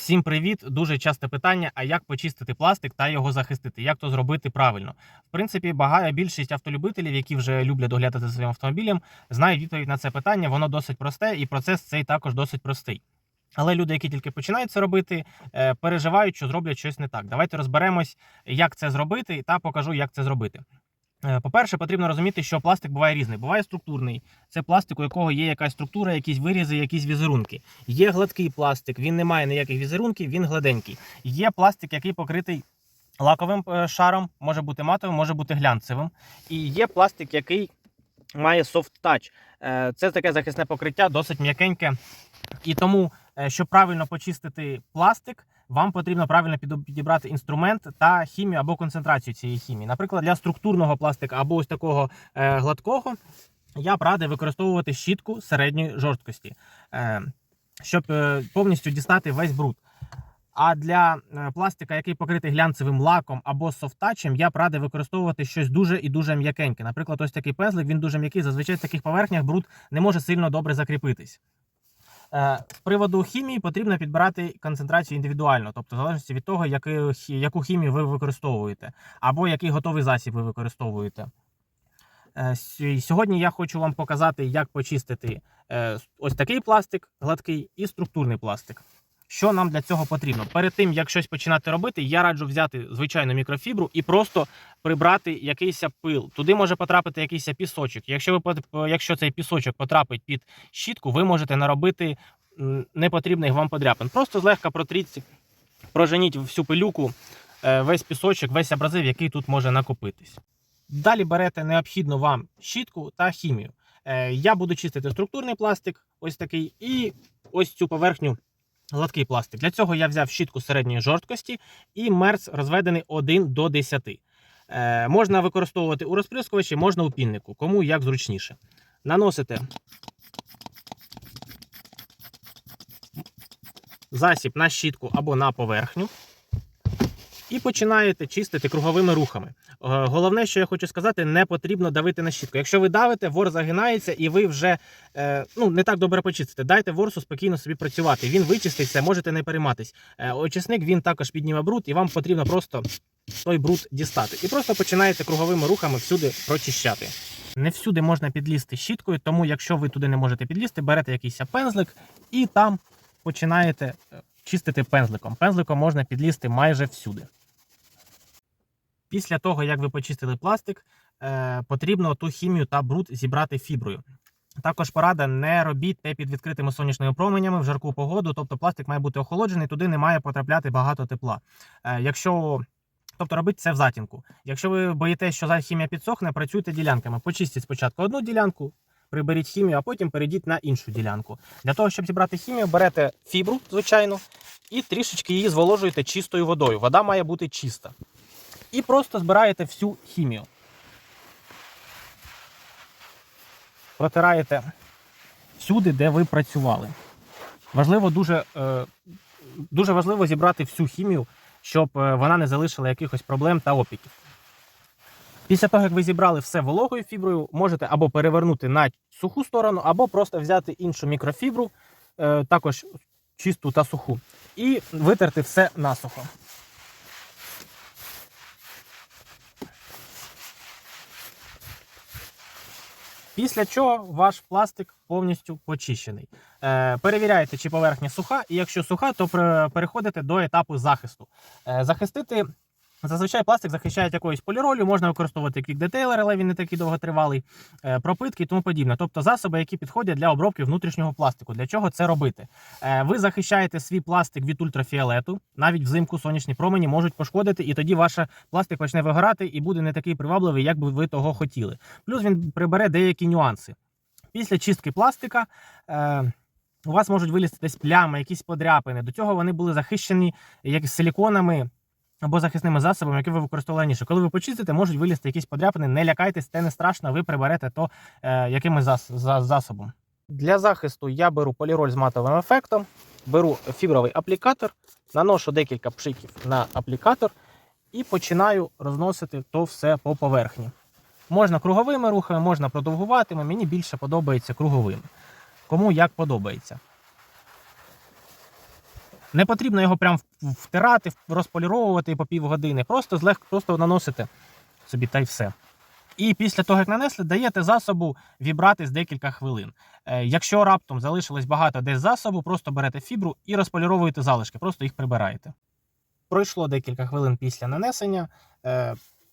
Всім привіт! Дуже часте питання: а як почистити пластик та його захистити? Як то зробити правильно? В принципі, багато більшість автолюбителів, які вже люблять доглядати за своїм автомобілем, знають відповідь на це питання. Воно досить просте, і процес цей також досить простий. Але люди, які тільки починають це робити, е, переживають, що зроблять щось не так. Давайте розберемось, як це зробити, та покажу, як це зробити. Е, По-перше, потрібно розуміти, що пластик буває різний. Буває структурний. Це пластик, у якого є якась структура, якісь вирізи, якісь візерунки. Є гладкий пластик, він не має ніяких візерунків, він гладенький. Є пластик, який покритий лаковим е, шаром, може бути матовим, може бути глянцевим. І є пластик, який має soft touch. Е, Це таке захисне покриття, досить м'якеньке. І тому, щоб правильно почистити пластик, вам потрібно правильно підібрати інструмент та хімію або концентрацію цієї хімії. Наприклад, для структурного пластика або ось такого е, гладкого я б радий використовувати щітку середньої жорсткості, е, щоб е, повністю дістати весь бруд. А для пластика, який покритий глянцевим лаком або софтачем, я б радий використовувати щось дуже і дуже м'якеньке. Наприклад, ось такий пензлик, він дуже м'який. Зазвичай в таких поверхнях бруд не може сильно добре закріпитись. Е, З приводу хімії потрібно підбирати концентрацію індивідуально, тобто в залежності від того, яку, хімію ви використовуєте, або який готовий засіб ви використовуєте. Е, Сьогодні я хочу вам показати, як почистити е, ось такий пластик гладкий і структурний пластик. Що нам для цього потрібно? Перед тим, як щось починати робити, я раджу взяти звичайну мікрофібру і просто прибрати якийсь пил. Туди може потрапити якийсь пісочок. Якщо ви якщо цей пісочок потрапить під щітку, ви можете наробити непотрібних вам подряпин. Просто злегка протріть, проженіть всю пилюку, е, весь пісочок, весь абразив, який тут може накопитись. Далі берете необхідну вам щітку та хімію. Е, Я буду чистити структурний пластик, ось такий, і ось цю поверхню гладкий пластик. Для цього я взяв щітку середньої жорсткості і мерц розведений 1 до 10. Е, можна використовувати у розприскувачі, можна у піннику, кому як зручніше. Наносите засіб на щітку або на поверхню. І починаєте чистити круговими рухами. Е, Головне, що я хочу сказати, не потрібно давити на щітку. Якщо ви давите, вор загинається і ви вже е, ну, не так добре почистите. Дайте ворсу спокійно собі працювати. Він вичиститься, можете не перейматись. Е, Очисник він також підніме бруд, і вам потрібно просто той бруд дістати. І просто починаєте круговими рухами всюди прочищати. Не всюди можна підлізти щіткою, тому якщо ви туди не можете підлізти, берете якийсь пензлик і там починаєте чистити пензликом. Пензликом можна підлізти майже всюди. Після того, як ви почистили пластик, е, потрібно ту хімію та бруд зібрати фіброю. Також порада не робіть те під відкритими сонячними променями в жарку погоду, тобто пластик має бути охолоджений, туди не має потрапляти багато тепла. Е, якщо Тобто робіть це в затінку. Якщо ви боїтеся, що хімія підсохне, працюйте ділянками. Почистіть спочатку одну ділянку, приберіть хімію, а потім перейдіть на іншу ділянку. Для того, щоб зібрати хімію, берете фібру, звичайно, і трішечки її зволожуєте чистою водою. Вода має бути чиста. І просто збираєте всю хімію. Протираєте всюди, де ви працювали. Важливо дуже, е, дуже важливо зібрати всю хімію, щоб е, вона не залишила якихось проблем та опіків. Після того, як ви зібрали все вологою фіброю, можете або перевернути на суху сторону, або просто взяти іншу мікрофібру, е, також чисту та суху, і витерти все насухо. Після чого ваш пластик повністю почищений. Е, перевіряєте, чи поверхня суха, і якщо суха, то переходите до етапу захисту. Е, захистити зазвичай пластик захищають якоюсь поліролью, можна використовувати квік-детейлер, але він не такий довготривалий, е, пропитки і тому подібне. Тобто засоби, які підходять для обробки внутрішнього пластику. Для чого це робити? Е, ви захищаєте свій пластик від ультрафіолету, навіть взимку сонячні промені можуть пошкодити, і тоді ваш пластик почне вигорати і буде не такий привабливий, як би ви того хотіли. Плюс він прибере деякі нюанси. Після чистки пластика е, у вас можуть вилізти десь плями, якісь подряпини. До цього вони були захищені як силіконами або захисними засобами, які ви використовували раніше. Коли ви почистите, можуть вилізти якісь подряпини. Не лякайтесь, це не страшно, ви приберете то е, якимось зас, за, засобом. Для захисту я беру поліроль з матовим ефектом, беру фібровий аплікатор, наношу декілька пшиків на аплікатор і починаю розносити то все по поверхні. Можна круговими рухами, можна продовгуватими. Мені більше подобається круговими. Кому як подобається. Не потрібно його прям втирати, розполіровувати по півгодини. Просто злегка просто наносите собі та й все. І після того, як нанесли, даєте засобу вібратись декілька хвилин. Е, Якщо раптом залишилось багато десь засобу, просто берете фібру і розполіровуєте залишки, просто їх прибираєте. Пройшло декілька хвилин після нанесення.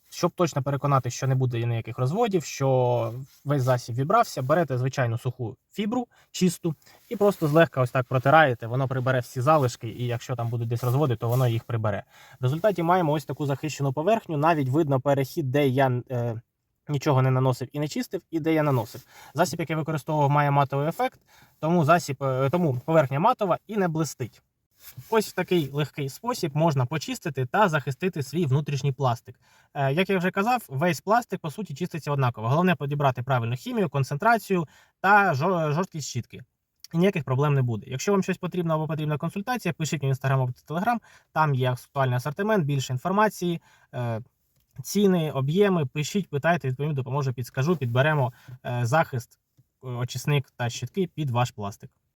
Щоб точно переконати, що не буде ніяких розводів, що весь засіб вібрався, берете звичайну суху фібру чисту і просто злегка ось так протираєте, воно прибере всі залишки, і якщо там будуть десь розводи, то воно їх прибере. В результаті маємо ось таку захищену поверхню. Навіть видно перехід, де я е, нічого не наносив і не чистив, і де я наносив. Засіб, який використовував, має матовий ефект, тому засіб, е, тому поверхня матова і не блистить. Ось в такий легкий спосіб можна почистити та захистити свій внутрішній пластик. Е, Як я вже казав, весь пластик по суті чиститься однаково. Головне підібрати правильну хімію, концентрацію та жорсткість щітки. І ніяких проблем не буде. Якщо вам щось потрібно або потрібна консультація, пишіть мені в інстаграм або телеграм. Там є актуальний асортимент, більше інформації, е, ціни, об'єми. Пишіть, питайте, відповім, допоможу, підскажу, підберемо е, захист, очисник та щітки під ваш пластик.